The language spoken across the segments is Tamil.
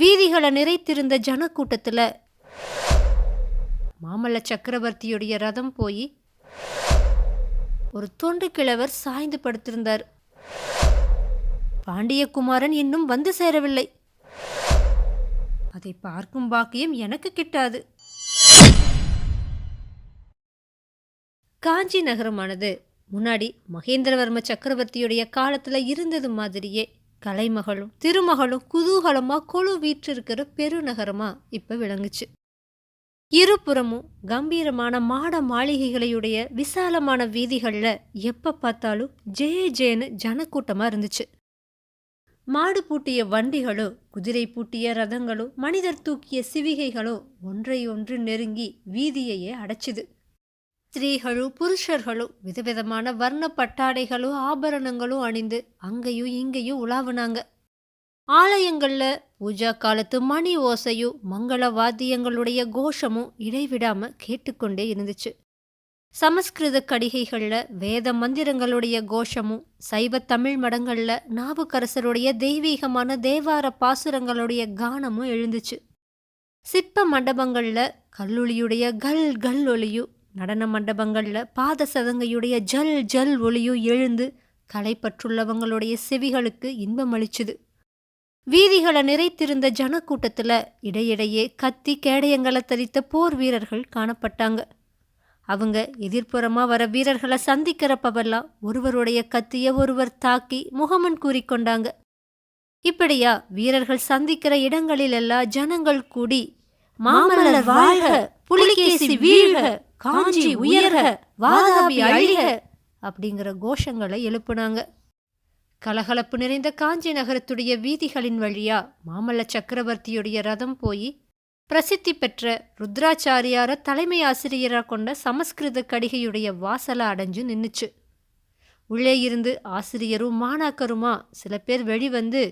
வீதிகளை நிறைத்திருந்த ஜனக்கூட்டத்தில் மாமல்ல சக்கரவர்த்தியுடைய ரதம் போய் ஒரு தொண்டு கிழவர் சாய்ந்து படுத்திருந்தார். பாண்டியகுமாரன் இன்னும் வந்து சேரவில்லை. அதை பார்க்கும் பாக்கியம் எனக்கு கிட்டாது. காஞ்சி நகரமானது முன்னாடி மகேந்திரவர்ம சக்கரவர்த்தியுடைய காலத்தில் இருந்தது மாதிரியே. கலைமகளும் திருமகளும் குதூகலமாக கொழு வீற்றிருக்கிற பெருநகரமாக இப்போ விளங்குச்சு. இருபுறமும் கம்பீரமான மாட மாளிகைகளையுடைய விசாலமான வீதிகளில் எப்போ பார்த்தாலும் ஜே ஜேன்னு ஜனக்கூட்டமாக இருந்துச்சு. மாடு பூட்டிய வண்டிகளோ குதிரை பூட்டிய ரதங்களோ மனிதர் தூக்கிய சிவிகைகளோ ஒன்றை ஒன்று நெருங்கி வீதியையே அடைச்சிது. ஸ்திரீகளும் புருஷர்களும் விதவிதமான வர்ண பட்டாடைகளும் ஆபரணங்களும் அணிந்து அங்கேயும் இங்கேயும் உலாவுனாங்க. ஆலயங்கள்ல பூஜா காலத்து மணி ஓசையும் மங்கள வாத்தியங்களுடைய கோஷமும் இடைவிடாம கேட்டுக்கொண்டே இருந்துச்சு. சமஸ்கிருத கடிகைகளில் வேத மந்திரங்களுடைய கோஷமும் சைவ தமிழ் மடங்களில் நாவுக்கரசருடைய தெய்வீகமான தேவார பாசுரங்களுடைய கானமும் எழுந்துச்சு. சிற்ப மண்டபங்களில் கல்லொளியுடைய கல் கல் ஒளியும் நடன மண்டபங்களில் பாத சதங்கையுடைய ஜல் ஜல் ஒளியோ எழுந்து கலைப்பற்றுள்ளவங்களுடைய செவிகளுக்கு இன்பம் அளிச்சுது. வீதிகளை நிறைத்திருந்த ஜனக்கூட்டத்தில் இடையிடையே கத்தி கேடயங்களை தரித்த போர் வீரர்கள் காணப்பட்டாங்க. அவங்க எதிர்ப்புறமாக வர வீரர்களை சந்திக்கிறப்பவெல்லாம் ஒருவருடைய கத்தியை ஒருவர் தாக்கி முகமன் கூறிக்கொண்டாங்க. இப்படியா வீரர்கள் சந்திக்கிற இடங்களிலெல்லாம் ஜனங்கள் கூடி மாமல்லர் வாழ்க புலிகேசி வீழ்க காஞ்சி உயர்க வாதாபி அழிக அப்படிங்கிற கோஷங்களை எழுப்புனாங்க. கலகலப்பு நிறைந்த காஞ்சி நகரத்துடைய வீதிகளின் வழியா மாமல்ல சக்கரவர்த்தியுடைய ரதம் போய் பிரசித்தி பெற்ற ருத்ராச்சாரியார தலைமை ஆசிரியரா கொண்ட சமஸ்கிருத கடிகையுடைய வாசலை அடைஞ்சு நின்னுச்சு. உள்ளே இருந்து ஆசிரியரும் மாணாக்கருமா சில பேர் வெளிவந்து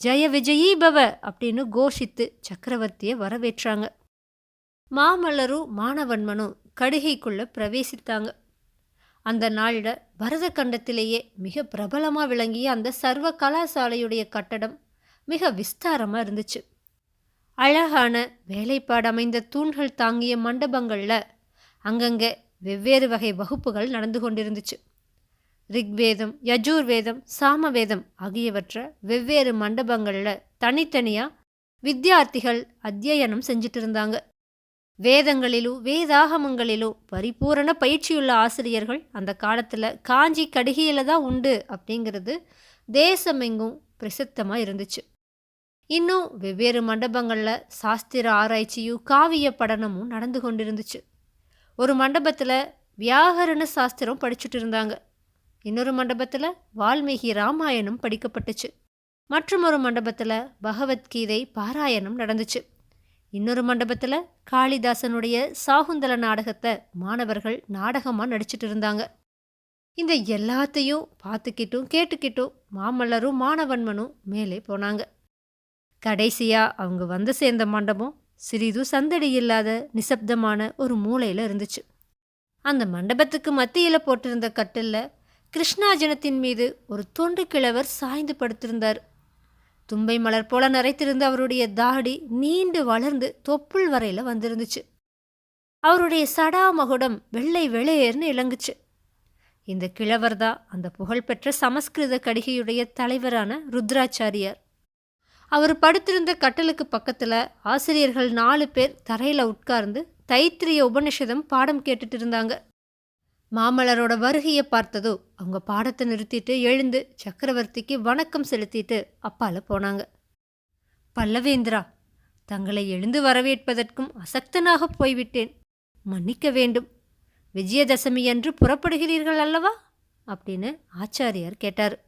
ஜெய விஜயீ பவ அப்படின்னு கோஷித்து சக்கரவர்த்தியை வரவேற்றாங்க. மாமல்லரும் மானவன்மனும் கடுகைக்குள்ளே பிரவேசித்தாங்க. அந்த நாளில் பரத கண்டத்திலேயே மிக பிரபலமாக விளங்கிய அந்த சர்வ கலாசாலையுடைய கட்டடம் மிக விஸ்தாரமாக இருந்துச்சு. அழகான வேலைப்பாடு அமைந்த தூண்கள் தாங்கிய மண்டபங்களில் அங்கங்கே வெவ்வேறு வகை வகுப்புகள் நடந்து கொண்டிருந்துச்சு. ரிக்வேதம் யஜூர்வேதம் சாமவேதம் ஆகியவற்றை வெவ்வேறு மண்டபங்களில் தனித்தனியாக வித்தியார்த்திகள் அத்தியனம் செஞ்சுட்டு இருந்தாங்க. வேதங்களிலும் வேதாகமங்களிலும் பரிபூரண பயிற்சியுள்ள ஆசிரியர்கள் அந்த காலத்தில் காஞ்சி கடிகையில் தான் உண்டு அப்படிங்கிறது தேசமெங்கும் பிரசித்தமாக இருந்துச்சு. இன்னும் வெவ்வேறு மண்டபங்களில் சாஸ்திர ஆராய்ச்சியும் காவிய படனமும் நடந்து கொண்டிருந்துச்சு. ஒரு மண்டபத்தில் வியாகரண சாஸ்திரம் படிச்சுட்டு இருந்தாங்க. இன்னொரு மண்டபத்தில் வால்மீகி ராமாயணம் படிக்கப்பட்டுச்சு. மற்றும் ஒரு மண்டபத்தில் பகவத்கீதை பாராயணம் நடந்துச்சு. இன்னொரு மண்டபத்தில் காளிதாசனுடைய சாகுந்தல நாடகத்தை மாணவர்கள் நாடகமாக நடிச்சிட்டு இருந்தாங்க. இந்த எல்லாத்தையும் பார்த்துக்கிட்டும் கேட்டுக்கிட்டும் மாமல்லரும் மாணவன்மனும் மேலே போனாங்க. கடைசியாக அவங்க வந்து சேர்ந்த மண்டபம் சிறிது சந்தடி இல்லாத நிசப்தமான ஒரு மூலையில் இருந்துச்சு. அந்த மண்டபத்துக்கு மத்தியில் போட்டிருந்த கட்டிலில் கிருஷ்ணாஜனத்தின் மீது ஒரு தொண்டு கிழவர் சாய்ந்து படுத்திருந்தார். தும்பை மலர் போல நரைத்திருந்த அவருடைய தாடி நீண்டு வளர்ந்து தொப்புள் வரையில் வந்திருந்துச்சு. அவருடைய சடா மகுடம் வெள்ளை வெளியேர்னு இழங்குச்சு இந்த கிழவர் தான் அந்த புகழ்பெற்ற சமஸ்கிருத கடிகையுடைய தலைவரான ருத்ராச்சாரியார். அவர் படுத்திருந்த கட்டலுக்கு பக்கத்தில் ஆசிரியர்கள் நாலு பேர் தரையில் உட்கார்ந்து தைத்திரிய உபனிஷதம் பாடம் கேட்டுட்டு இருந்தாங்க. மாமலரோட வருகையை பார்த்ததோ அவங்க பாடத்தை நிறுத்திட்டு எழுந்து சக்கரவர்த்திக்கு வணக்கம் செலுத்திட்டு அப்பால போனாங்க. பல்லவேந்திரா தங்களை எழுந்து வரவேற்பதற்கும் அசக்தனாக போய்விட்டேன். மன்னிக்க வேண்டும். விஜயதசமி அன்று புறப்படுகிறீர்கள் அல்லவா? அப்படின்னு ஆச்சாரியார் கேட்டார்.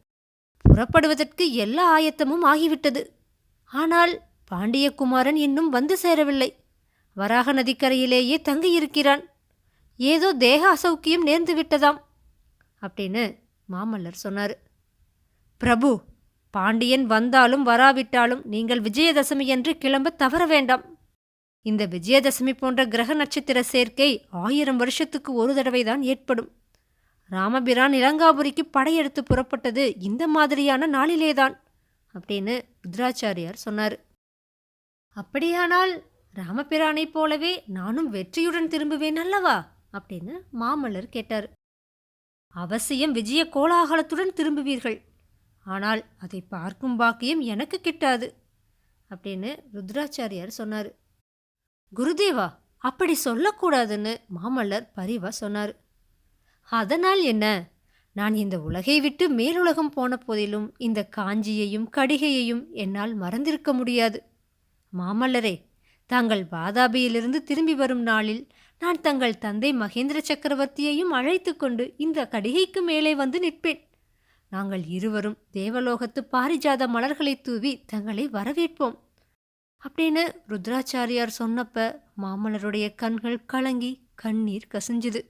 புறப்படுவதற்கு எல்லா ஆயத்தமும் ஆகிவிட்டது. ஆனால் பாண்டியகுமாரன் இன்னும் வந்து சேரவில்லை. வராக நதிக்கரையிலேயே தங்கியிருக்கிறான். ஏதோ தேக அசௌக்கியம் நேர்ந்து விட்டதாம் அப்படின்னு மாமல்லர் சொன்னார். பிரபு பாண்டியன் வந்தாலும் வராவிட்டாலும் நீங்கள் விஜயதசமி என்று கிளம்ப தவற வேண்டாம். இந்த விஜயதசமி போன்ற கிரக நட்சத்திர சேர்க்கை ஆயிரம் வருஷத்துக்கு ஒரு தடவைதான் ஏற்படும். ராமபிரான் இளங்காபுரிக்கு படையெடுத்து புறப்பட்டது இந்த மாதிரியான நாளிலேதான் அப்படின்னு ருத்ராச்சாரியார் சொன்னார். அப்படியானால் ராமபிரானைப் போலவே நானும் வெற்றியுடன் திரும்புவேன் அல்லவா? அப்படின்னு மாமல்லர் கேட்டார். அவசியம் விஜய கோலாகலத்துடன் திரும்புவீர்கள். ஆனால் அதை பார்க்கும் பாக்கியம் எனக்கு கிட்டாது அப்படின்னு ருத்ராச்சாரியார் சொன்னார். குருதேவா அப்படி சொல்லக்கூடாதுன்னு மாமல்லர் பரிவா சொன்னார். அதனால் என்ன? நான் இந்த உலகை விட்டு மேலுலகம் போன போதிலும் இந்த காஞ்சியையும் கடிகையையும் என்னால் மறந்திருக்க முடியாது. மாமல்லரே தாங்கள் வாதாபியிலிருந்து திரும்பி வரும் நாளில் நான் தங்கள் தந்தை மகேந்திர சக்கரவர்த்தியையும் அழைத்து கொண்டு இந்த கடிகைக்கு மேலே வந்து நிற்பேன். நாங்கள் இருவரும் தேவலோகத்து பாரிஜாத மலர்களை தூவி தங்களை வரவேற்போம். அப்படின்னு ருத்ராச்சாரியார் சொன்னப்ப மாமல்லருடைய கண்கள் கலங்கி கண்ணீர் கசிஞ்சுது.